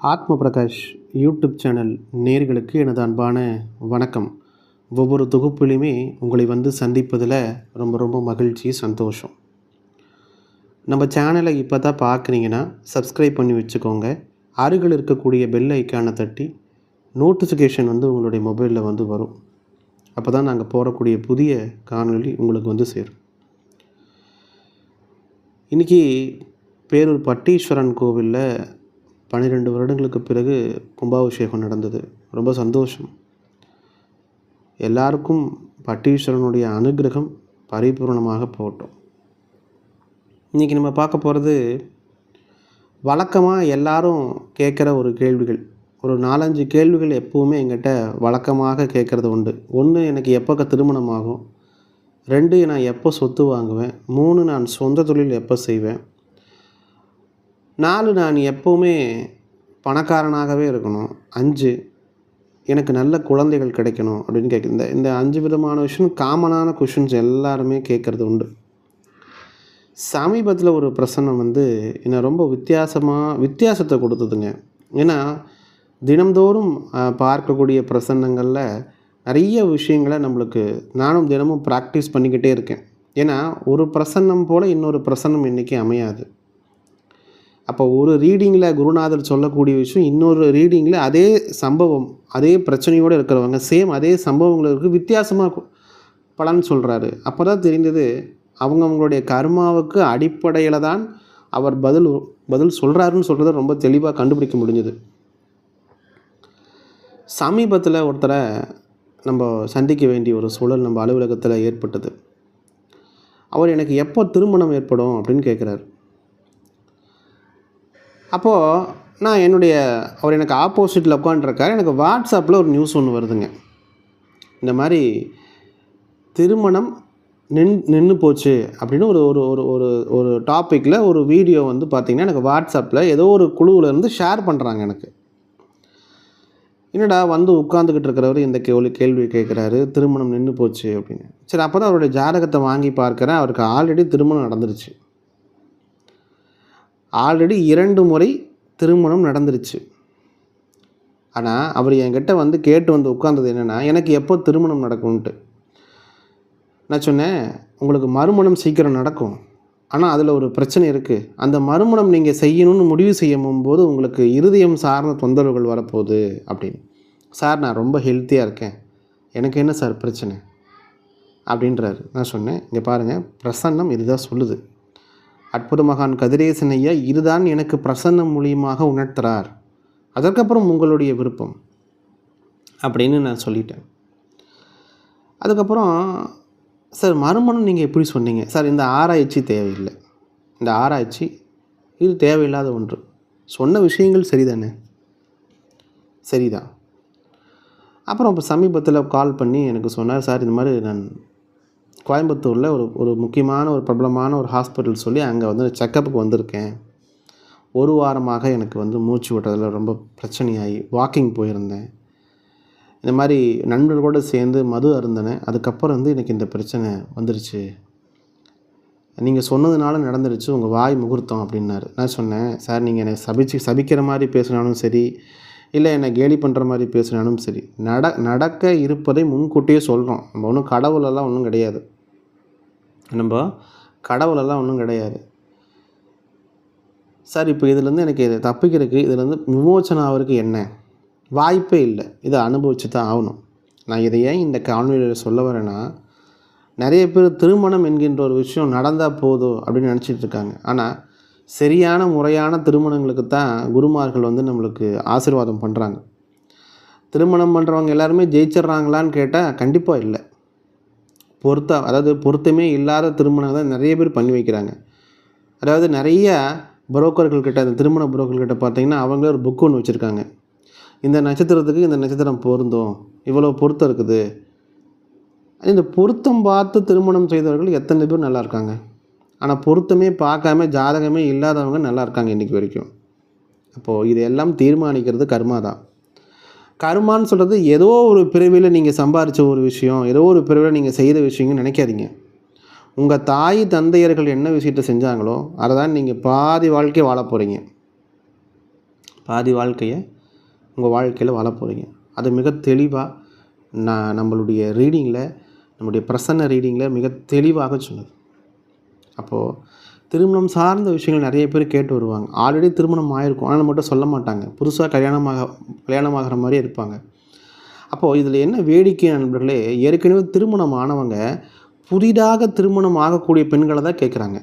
ஆத்ம Prakash YouTube channel நேர்களுக்கு எனது அன்பான வணக்கம். ஒவ்வொரு தொகுப்பிலையுமே உங்களை வந்து சந்திப்பதில் ரொம்ப ரொம்ப மகிழ்ச்சி சந்தோஷம். நம்ம சேனலை இப்போ தான் பார்க்குறீங்கன்னா சப்ஸ்கிரைப் பண்ணி வச்சுக்கோங்க. அருகில் இருக்கக்கூடிய பெல் ஐக்கானை தட்டி நோட்டிஃபிகேஷன் வந்து உங்களுடைய மொபைலில் வந்து வரும். அப்போ தான் நாங்கள் போடக்கூடிய புதிய காணொளி உங்களுக்கு வந்து சேரும். இன்றைக்கி பேரூர் பட்டீஸ்வரன் கோவிலில் பன்னிரெண்டு வருடங்களுக்கு பிறகு கும்பாபிஷேகம் நடந்தது. ரொம்ப சந்தோஷம். எல்லாருக்கும் பட்டீஸ்வரனுடைய அனுகிரகம் பரிபூர்ணமாக போட்டோம் இன்றைக்கி நம்ம பார்க்க போகிறது வழக்கமாக எல்லாரும் கேட்குற ஒரு கேள்விகள். ஒரு நாலஞ்சு கேள்விகள் எப்போவுமே எங்கிட்ட வழக்கமாக கேட்குறது உண்டு. ஒன்று எனக்கு எப்போ திருமணம் ஆகும் ரெண்டு நான் எப்போ சொத்து வாங்குவேன்? மூணு நான் சொந்த தொழில் எப்போ செய்வேன்? நாலு நான் எப்போவுமே பணக்காரனாகவே இருக்கணும். அஞ்சு எனக்கு நல்ல குழந்தைகள் கிடைக்கணும் அப்படின்னு கேட்கு இந்த இந்த அஞ்சு விதமான விஷயம் காமனான கொஷின்ஸ் எல்லாருமே கேட்குறது உண்டு. சமீபத்தில் ஒரு பிரசன்னம் வந்து என்னை ரொம்ப வித்தியாசமாக வித்தியாசத்தை கொடுத்ததுங்க. ஏன்னா தினம்தோறும் பார்க்கக்கூடிய பிரசன்னங்களில் நிறைய விஷயங்களை நம்மளுக்கு நானும் தினமும் ப்ராக்டிஸ் பண்ணிக்கிட்டே இருக்கேன். ஏன்னா ஒரு பிரசன்னம் போல் இன்னொரு பிரசன்னம் இன்றைக்கி அமையாது. அப்போ ஒரு ரீடிங்கில் குருநாதர் சொல்லக்கூடிய விஷயம் இன்னொரு ரீடிங்கில் அதே சம்பவம் அதே பிரச்சனையோடு இருக்கிறவங்க சேம் அதே சம்பவங்களுக்கு வித்தியாசமாக பலன் சொல்கிறாரு அப்போ தான் தெரிந்தது அவங்க அவங்களுடைய கர்மாவுக்கு அடிப்படையில் தான் அவர் பதில் பதில் சொல்கிறாருன்னு சொல்கிறத ரொம்ப தெளிவாக கண்டுபிடிக்க முடிஞ்சது. சமீபத்தில் ஒருத்தரை நம்ம சந்திக்க வேண்டிய ஒரு சூழல் நம்ம அலுவலகத்தில் ஏற்பட்டது. அவர் எனக்கு எப்போ திருமணம் ஏற்படும் அப்படின்னு கேட்குறாரு அப்போது நான் என்னுடைய அவர் எனக்கு ஆப்போசிட்டில் உட்காந்துருக்கார் எனக்கு வாட்ஸ்அப்பில் ஒரு நியூஸ் ஒன்று வருதுங்க. இந்த மாதிரி திருமணம் நின் நின்று போச்சு அப்படின்னு ஒரு ஒரு ஒரு ஒரு ஒரு டாப்பிக்கில் ஒரு வீடியோ வந்து பார்த்திங்கன்னா எனக்கு வாட்ஸ்அப்பில் ஏதோ ஒரு குழுவிலேருந்து ஷேர் பண்ணுறாங்க எனக்கு. என்னடா வந்து உட்காந்துக்கிட்டு இருக்கிறவர் இந்த கேள்வி கேள்வி கேட்குறாரு திருமணம் நின்று போச்சு அப்படின்னு. சரி அப்போ தான் அவருடைய ஜாதகத்தை வாங்கி பார்க்குறேன். அவருக்கு ஆல்ரெடி திருமணம் நடந்துருச்சு. ஆல்ரெடி இரண்டு முறை திருமணம் நடந்துருச்சு. ஆனால் அவர் என்கிட்ட வந்து கேட்டு வந்து உட்கார்ந்தது என்னென்னா எனக்கு எப்போ திருமணம் நடக்கும்ன்ட்டு. நான் சொன்னேன் உங்களுக்கு மறுமணம் சீக்கிரம் நடக்கும். ஆனால் அதில் ஒரு பிரச்சனை இருக்குது அந்த மறுமணம் நீங்கள் செய்யணும்னு முடிவு செய்யும் போது உங்களுக்கு இருதயம் சார்ந்த தொந்தரவுகள் வரப்போகுது அப்படின்னு. சார் நான் ரொம்ப ஹெல்த்தியாக இருக்கேன். எனக்கு என்ன சார் பிரச்சனை? அப்படின்றாரு. நான் சொன்னேன் இங்கே பாருங்கள் பிரசன்னம் இதுதான் சொல்லுது. அற்புத மகான் கதிரேசன் ஐயா இதுதான் எனக்கு பிரசன்னம் மூலியமாக உணர்த்துறார். அதற்கப்புறம் உங்களுடைய விருப்பம் அப்படின்னு நான் சொல்லிட்டேன். அதுக்கப்புறம் சார் மறுமணம் நீங்கள் எப்படி சொன்னீங்க? சார் இந்த ஆராய்ச்சி தேவையில்லை. இந்த ஆராய்ச்சி இது தேவையில்லாத ஒன்று. சொன்ன விஷயங்கள் சரிதானே? சரிதான். அப்புறம் இப்போ சமீபத்தில் கால் பண்ணி எனக்கு சொன்னார் சார் இந்த மாதிரி நான் கோயம்புத்தூரில் ஒரு ஒரு முக்கியமான ஒரு பிரபலமான ஒரு ஹாஸ்பிட்டல் சொல்லி அங்கே வந்து செக்கப்புக்கு வந்திருக்கேன். ஒரு வாரமாக எனக்கு வந்து மூச்சு விடுறதுல ரொம்ப பிரச்சனையாகி வாக்கிங் போயிருந்தேன். இந்த மாதிரி நண்பர்களோடு சேர்ந்து மது அருந்தினேன். அதுக்கப்புறம் வந்து எனக்கு இந்த பிரச்சனை வந்துருச்சு. நீங்கள் சொன்னதுனால நடந்துருச்சு உங்கள் வாய் முகூர்த்தம் அப்படின்னாரு. நான் சொன்னேன் சார் நீங்கள் என்னை சபிச்சு சபிக்கிற மாதிரி பேசினாலும் சரி இல்லை என்னை கேலி பண்ணுற மாதிரி பேசினாலும் சரி நட நடக்க இருப்பதை முன்கூட்டியே சொல்கிறோம் நம்ம ஒன்றும் கடவுளெல்லாம் ஒன்றும் கிடையாது. நம்ம கடவுளெல்லாம் ஒன்றும் கிடையாது. சார் இப்போ இதுலேருந்து எனக்கு இது தப்பிக்கிறதுக்கு இதுலேருந்து விமோச்சனம் ஆகிறதுக்கு என்ன? வாய்ப்பே இல்லை. இதை அனுபவிச்சு தான் ஆகணும். நான் இதை ஏன் இந்த காணொலியில் சொல்ல வரேன்னா நிறைய பேர் திருமணம் என்கின்ற ஒரு விஷயம் நடந்தால் போதும் அப்படின்னு நினச்சிட்டு இருக்காங்க. ஆனால் சரியான முறையான திருமணங்களுக்கு தான் குருமார்கள் வந்து நம்மளுக்கு ஆசீர்வாதம் பண்ணுறாங்க திருமணம் பண்ணுறவங்க எல்லாருமே ஜெயிச்சிட்றாங்களான்னு கேட்டால் கண்டிப்பாக இல்லை. பொருத்த அதாவது பொருத்தமே இல்லாத திருமணம் தான் நிறைய பேர் பண்ணி வைக்கிறாங்க. அதாவது நிறைய புரோக்கர்கள்கிட்ட அந்த திருமண புரோக்கர்கிட்ட பார்த்திங்கன்னா பார்த்தீங்கன்னா அவங்களே ஒரு புக் ஒன்று வச்சுருக்காங்க. இந்த நட்சத்திரத்துக்கு இந்த நட்சத்திரம் பொருந்தும் இவ்வளோ பொருத்தம் இருக்குது. இந்த பொருத்தம் பார்த்து திருமணம் செய்தவர்கள் எத்தனை பேர் நல்லா இருக்காங்க. ஆனால் பொருத்தமே பார்க்காம ஜாதகமே இல்லாதவங்க நல்லா இருக்காங்க இன்றைக்கி வரைக்கும். அப்போது இதையெல்லாம் தீர்மானிக்கிறது கர்மா தான். கர்மான்னு சொல்கிறது ஏதோ ஒரு பிறவியில் நீங்கள் சம்பாரித்த ஒரு விஷயம் ஏதோ ஒரு பிறவியில் நீங்கள் செய்த விஷயங்கன்னு நினைக்காதீங்க. உங்கள் தாய் தந்தையர்கள் என்ன விஷயத்தை செஞ்சாங்களோ அதை தான் நீங்கள் பாதி வாழ்க்கையை வாழ போகிறீங்க பாதி வாழ்க்கையை உங்கள் வாழ்க்கையில் வாழ போகிறீங்க அது மிக தெளிவாக நான் நம்மளுடைய ரீடிங்கில் நம்முடைய பிரசன்ன ரீடிங்கில் மிக தெளிவாக சொன்னது அப்போது திருமணம் சார்ந்த விஷயங்கள் நிறைய பேர் கேட்டு வருவாங்க. ஆல்ரெடி திருமணம் ஆகிருக்கும் ஆனால் மட்டும் சொல்ல மாட்டாங்க. புதுசாக கல்யாணமாக கல்யாணமாகிற மாதிரி இருப்பாங்க. அப்போது இதில் என்ன வேடிக்கை நண்பர்களே? ஏற்கனவே திருமணம் ஆனவங்க புதிதாக திருமணம் ஆகக்கூடிய பெண்களை தான் கேட்குறாங்க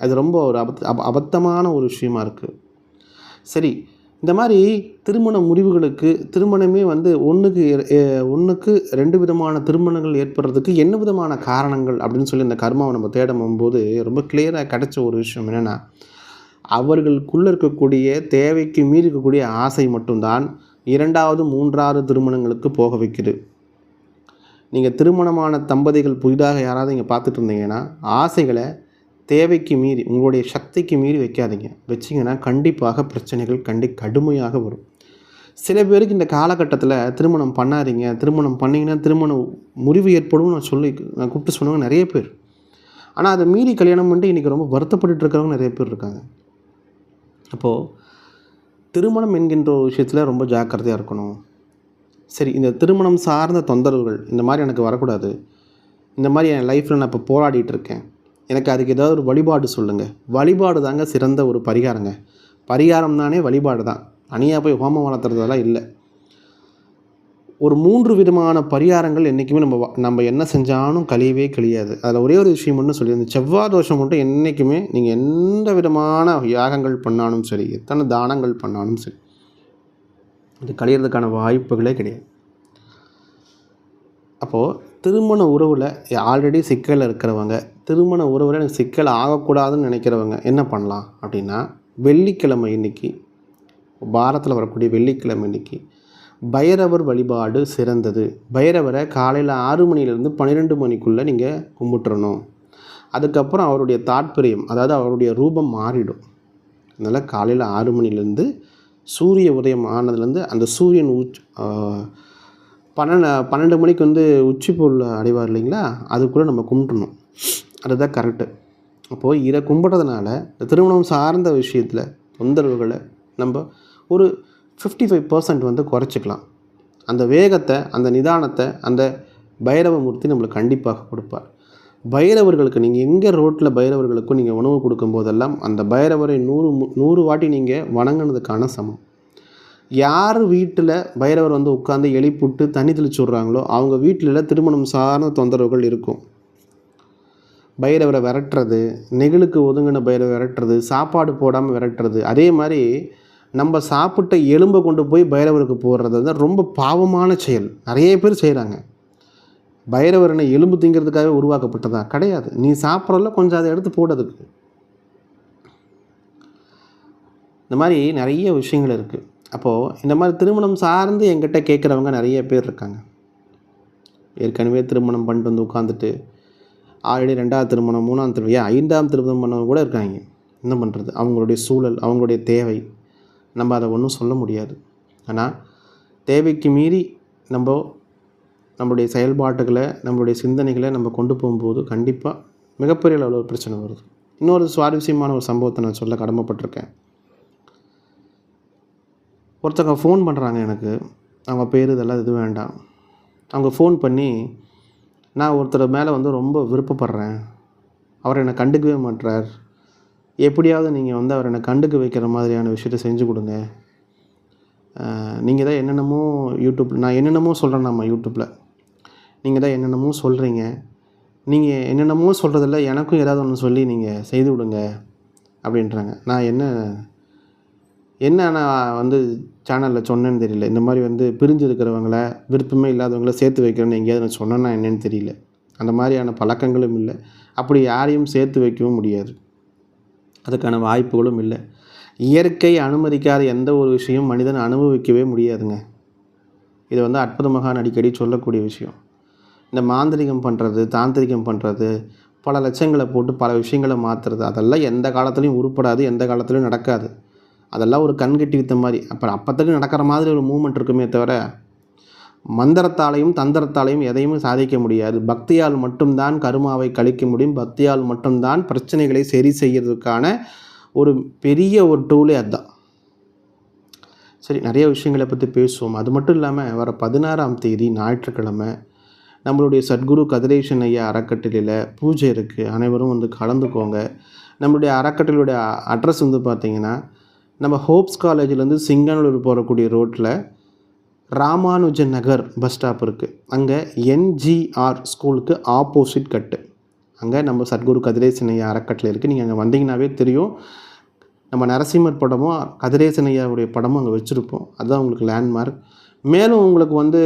அது ரொம்ப ஒரு அபத் அபத்தமான ஒரு விஷயமா இருக்குது சரி இந்த மாதிரி திருமண முறிவுகளுக்கு திருமணமே வந்து ஒன்றுக்கு ஒன்றுக்கு ரெண்டு விதமான திருமணங்கள் ஏற்படுறதுக்கு என்ன விதமான காரணங்கள் அப்படின்னு சொல்லி இந்த கர்மாவை நம்ம தேடும் போது ரொம்ப கிளியராக கிடைச்ச ஒரு விஷயம் என்னென்னா அவர்களுக்குள்ளே இருக்கக்கூடிய தேவைக்கு மீறி இருக்கக்கூடிய ஆசை மட்டும்தான் இரண்டாவது மூன்றாவது திருமணங்களுக்கு போக வைக்குது. நீங்கள் திருமணமான தம்பதிகள் புதிதாக யாராவது இங்கே பார்த்துட்டு இருந்தீங்கன்னா ஆசைகளை தேவைக்கு மீறி உங்களுடைய சக்திக்கு மீறி வைக்காதீங்க. வச்சிங்கன்னா கண்டிப்பாக பிரச்சனைகள் கண்டி கடுமையாக வரும். சில பேருக்கு இந்த காலகட்டத்தில் திருமணம் பண்ணாதீங்க. திருமணம் பண்ணிங்கன்னா திருமணம் முறிவு ஏற்படும் நான் சொல்லி நான் கூப்பிட்டு சொன்னவங்க நிறைய பேர். ஆனால் அதை மீறி கல்யாணம் பண்ணிட்டு இன்றைக்கி ரொம்ப வருத்தப்பட்டு இருக்கிறவங்க நிறைய பேர் இருக்காங்க. அப்போது திருமணம் என்கின்ற ஒரு விஷயத்தில் ரொம்ப ஜாக்கிரதையாக இருக்கணும். சரி இந்த திருமணம் சார்ந்த தொந்தரவுகள் இந்த மாதிரி எனக்கு வரக்கூடாது. இந்த மாதிரி என் லைஃப்பில் நான் இப்போ போராடிட்டு இருக்கேன். எனக்கு அதுக்கு ஏதாவது ஒரு வழிபாடு சொல்லுங்கள் வழிபாடு தாங்க சிறந்த ஒரு பரிகாரங்க. பரிகாரம் தானே வழிபாடு தான். தனியாக போய் ஹோமம் வளர்த்துறதெல்லாம் இல்லை. ஒரு மூன்று விதமான பரிகாரங்கள் என்றைக்குமே நம்ம நம்ம என்ன செஞ்சாலும் கழியவே கழியாது. அதில் ஒரே ஒரு விஷயம் மட்டும் சொல்லியிருந்தேன். செவ்வாய் தோஷம் மட்டும் என்றைக்குமே நீங்கள் எந்த விதமான யாகங்கள் பண்ணாலும் சரி எத்தனை தானங்கள் பண்ணாலும் சரி அது கழியறதுக்கான வாய்ப்புகளே கிடையாது. அப்போது திருமண உறவில் ஆல்ரெடி சிக்கலில் இருக்கிறவங்க திருமண உறவில் எனக்கு சிக்கல் ஆகக்கூடாதுன்னு நினைக்கிறவங்க என்ன பண்ணலாம் அப்படின்னா வெள்ளிக்கிழமை இன்னைக்கு வாரத்தில் வரக்கூடிய வெள்ளிக்கிழமை இன்னைக்கு பைரவர் வழிபாடு சிறந்தது. பைரவரை காலையில் ஆறு மணிலேருந்து பன்னிரெண்டு மணிக்குள்ளே நீங்கள் கும்பிட்டுறணும். அதுக்கப்புறம் அவருடைய தாற்பயம் அதாவது அவருடைய ரூபம் மாறிடும். அதனால் காலையில் ஆறு மணிலேருந்து சூரிய உதயம் ஆனதுலேருந்து அந்த சூரியன் உச் பன்னெண்டு பன்னெண்டு மணிக்கு வந்து உச்சி பொருள் அடைவார் இல்லைங்களா? அதுக்குள்ளே நம்ம கும்பிட்ணும் அதுதான் கரெக்டு அப்போது இதை கும்பிட்றதுனால திருமணம் சார்ந்த விஷயத்தில் தொந்தரவுகளை நம்ம ஒரு ஃபிஃப்டி ஃபைவ் பர்சன்ட் வந்து குறைச்சிக்கலாம். அந்த வேகத்தை அந்த நிதானத்தை அந்த பைரவமூர்த்தி நம்மளுக்கு கண்டிப்பாக கொடுப்பார். பைரவர்களுக்கு நீங்கள் எங்கே ரோட்டில் பைரவர்களுக்கும் நீங்கள் உணவு கொடுக்கும்போதெல்லாம் அந்த பைரவரை நூறு மு- நூறு வாட்டி நீங்கள் வணங்குனதுக்கான சமம். யார் வீட்டில் பைரவர் வந்து உட்காந்து எலிப்புட்டு தண்ணி தெளிச்சு விட்றாங்களோ அவங்க வீட்டில் திருமணம் சார்ந்த தொந்தரவுகள் இருக்கும். பைரவரை விரட்டுறது நெகிழுக்கு ஒதுங்கின பைரவை விரட்டுறது சாப்பாடு போடாமல் விரட்டுறது அதே மாதிரி நம்ம சாப்பிட்ட எலும்பை கொண்டு போய் பைரவருக்கு போடுறது தான் ரொம்ப பாவமான செயல். நிறைய பேர் செய்கிறாங்க பைரவர் என்ன எலும்பு திங்கிறதுக்காக உருவாக்கப்பட்டதா? கிடையாது. நீ சாப்பிட்றல கொஞ்சம் அதை எடுத்து போடுறதுக்கு இந்த மாதிரி நிறைய விஷயங்கள் இருக்குது அப்போது இந்த மாதிரி திருமணம் சார்ந்து என்கிட்ட கேட்குறவங்க நிறைய பேர் இருக்காங்க. ஏற்கனவே திருமணம் பண்ணிட்டு வந்து உட்காந்துட்டு ஆல்ரெடி ரெண்டாவது திருமணம் மூணாம் திருமணம் ஐந்தாம் திருமணம் பண்ணவங்க கூட இருக்காங்க. என்ன பண்ணுறது அவங்களுடைய சூழல் அவங்களுடைய தேவை. நம்ம அதை ஒன்றும் சொல்ல முடியாது. ஆனால் தேவைக்கு மீறி நம்ம நம்மளுடைய செயல்பாட்டுகளை நம்மளுடைய சிந்தனைகளை நம்ம கொண்டு போகும்போது கண்டிப்பாக மிகப்பெரிய அளவில் ஒரு பிரச்சனை வருது. இன்னொரு சுவாரஸ்யமான ஒரு சம்பவத்தை நான் சொல்ல கடமைப்பட்டிருக்கேன். ஒருத்தங்க ஃபோன் பண்ணுறாங்க எனக்கு. அவங்க பேர் இதெல்லாம் இது வேண்டாம். அவங்க ஃபோன் பண்ணி நான் ஒருத்தர் மேலே வந்து ரொம்ப விருப்பப்படுறேன். அவர் என்னை கண்டுக்கவே மாட்றார். எப்படியாவது நீங்கள் வந்து அவர் என்னை கண்டுக்க வைக்கிற மாதிரியான விஷயத்தை செஞ்சு கொடுங்க. நீங்கள் தான் என்னென்னமோ யூடியூப் நான் என்னென்னமோ சொல்கிறேன் நம்ம யூடியூப்பில் நீங்கள் தான் என்னென்னமோ சொல்கிறீங்க நீங்கள் என்னென்னமோ சொல்கிறதில்ல எனக்கும் ஏதாவது ஒன்று சொல்லி நீங்கள் செய்து விடுங்க அப்படின்றாங்க. நான் என்ன என்னென்ன வந்து சேனலில் சொன்னேன்னு தெரியல. இந்த மாதிரி வந்து பிரிஞ்சு இருக்கிறவங்கள விருப்பமே இல்லாதவங்கள சேர்த்து வைக்கிறேன்னு எங்கேயாவது நான் சொன்னேன்னா என்னன்னு தெரியல. அந்த மாதிரியான பழக்கங்களும் இல்லை. அப்படி யாரையும் சேர்த்து வைக்கவும் முடியாது. அதுக்கான வாய்ப்புகளும் இல்லை. இயற்கை அனுமதிக்காத எந்த ஒரு விஷயம் மனிதன் அனுபவிக்கவே முடியாதுங்க. இது வந்து அற்புதமாக அடிக்கடி சொல்லக்கூடிய விஷயம். இந்த மாந்திரிகம் பண்ணுறது தாந்திரிகம் பண்ணுறது பல லட்சங்களை போட்டு பல விஷயங்களை மாற்றுறது அதெல்லாம் எந்த காலத்துலையும் உருப்படாது எந்த காலத்துலையும் நடக்காது. அதெல்லாம் ஒரு கண்கட்டி வித்த மாதிரி. அப்புறம் அப்போத்துக்கு நடக்கிற மாதிரி ஒரு மூமெண்ட் இருக்குமே தவிர மந்திரத்தாலையும் தந்திரத்தாலையும் எதையும் சாதிக்க முடியாது. பக்தியால் மட்டும்தான் கருமாவை கழிக்க முடியும். பக்தியால் மட்டும்தான் பிரச்சனைகளை சரி செய்யறதுக்கான ஒரு பெரிய ஒரு டூலே அதுதான். சரி நிறைய விஷயங்களை பற்றி பேசுவோம். அது மட்டும் இல்லாமல் வர பதினாறாம் தேதி ஞாயிற்றுக்கிழமை நம்மளுடைய சத்குரு கதிரேஷன் ஐயா அறக்கட்டளையில் பூஜை இருக்குது அனைவரும் வந்து கலந்துக்கோங்க. நம்மளுடைய அறக்கட்டளையுடைய அட்ரஸ் வந்து பார்த்திங்கன்னா நம்ம ஹோப்ஸ் காலேஜிலேருந்து சிங்கனூர் போகக்கூடிய ரோட்டில் ராமானுஜன் நகர் பஸ் ஸ்டாப் இருக்குது அங்கே என்ஜிஆர் ஸ்கூலுக்கு ஆப்போசிட் கட்டு. அங்கே நம்ம சத்குரு கதிரேசனையா அறக்கட்டில் அறக்கட்டளை இருக்குது நீங்கள் அங்கே வந்தீங்கன்னாவே தெரியும். நம்ம நரசிம்மர் படமும் கதிரேசனையாவுடைய படமும் அங்கே வச்சுருப்போம். அதுதான் உங்களுக்கு லேண்ட்மார்க் மேலும் உங்களுக்கு வந்து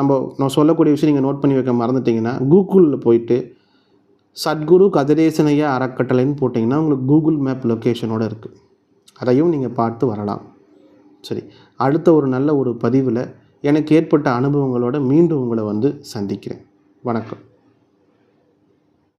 நம்ம நான் சொல்லக்கூடிய விஷயம் நீங்கள் நோட் பண்ணி வைக்க மறந்துட்டிங்கன்னா கூகுளில் போயிட்டு சத்குரு கதிரேசனையா அறக்கட்டளைன்னு போட்டிங்கன்னா உங்களுக்கு கூகுள் மேப் லொக்கேஷனோடு இருக்குது அதையும் நீங்கள் பார்த்து வரலாம். சரி அடுத்த ஒரு நல்ல ஒரு பதிவில் எனக்கு ஏற்பட்ட அனுபவங்களோட மீண்டும் உங்களை வந்து சந்திக்கிறேன். வணக்கம்.